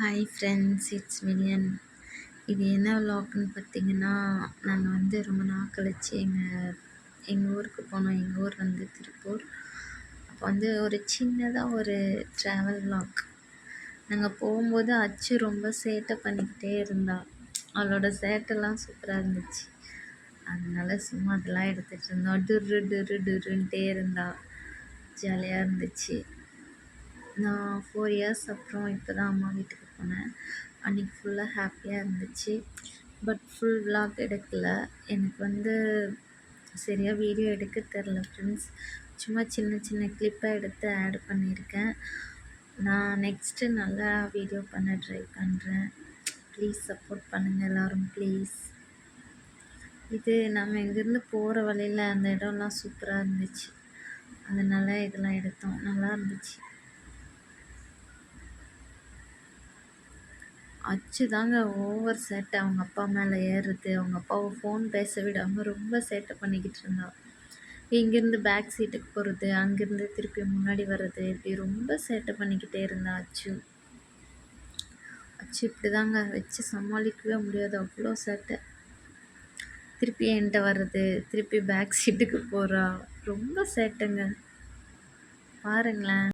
Hi friends it's million இது என்ன விலாக்னு பார்த்தீங்கன்னா நாங்கள் வந்து ரொம்ப நாள் கழிச்சு எங்கள் எங்கள் ஊருக்கு போனோம். எங்கள் ஊர் வந்து திருப்பூர். அப்போ வந்து ஒரு சின்னதாக ஒரு ட்ராவல் விளாக் நாங்கள் போகும்போது அச்சு ரொம்ப சேட்டை பண்ணிக்கிட்டே இருந்தாள் அவளோட சேட்டெல்லாம் சூப்பராக இருந்துச்சு. அதனால சும்மா அதெல்லாம் எடுத்துகிட்டு இருந்தோம். டுரு டுரு டுருன்ட்டே இருந்தா. ஜாலியாக இருந்துச்சு. நான் ஃபோர் இயர்ஸ் அப்புறம் இப்போ தான் அம்மா வீட்டுக்கு போனேன். அன்றைக்கி ஃபுல்லாக ஹாப்பியாக இருந்துச்சு. பட் ஃபுல் விலாக் எடுக்கல. எனக்கு வந்து சரியாக வீடியோ எடுக்க தெரில ஃப்ரெண்ட்ஸ் சும்மா சின்ன சின்ன கிளிப்பாக எடுத்து ஆட் பண்ணியிருக்கேன். நான் நெக்ஸ்ட்டு நல்லா வீடியோ பண்ண ட்ரை பண்ணுறேன் ப்ளீஸ் சப்போர்ட் பண்ணுங்கள் எல்லோரும் ப்ளீஸ் இது நம்ம இங்கேருந்து போகிற வழியில் அந்த இடம்லாம் சூப்பராக இருந்துச்சு. அதனால் இதெல்லாம் எடுத்தோம். நல்லா இருந்துச்சு. அச்சு தாங்க ஓவர் சேட்டை அவங்க அப்பா மேலே ஏறுறது அவங்க அப்பாவை ஃபோன் பேச விடாமல் ரொம்ப சேட்டை பண்ணிக்கிட்டு இருந்தா. இங்கேருந்து பேக் சீட்டுக்கு போகிறது அங்கேருந்து திருப்பி முன்னாடி வர்றது இப்படி ரொம்ப சேட்டை பண்ணிக்கிட்டே இருந்தா அச்சு. அச்சு இப்படி தாங்க வச்சு சமாளிக்கவே முடியாது அவ்வளோ சேட்டை திருப்பி என்கிட்ட வர்றது திருப்பி பேக் சீட்டுக்கு போகிறா ரொம்ப சேட்டைங்க பாருங்களேன்.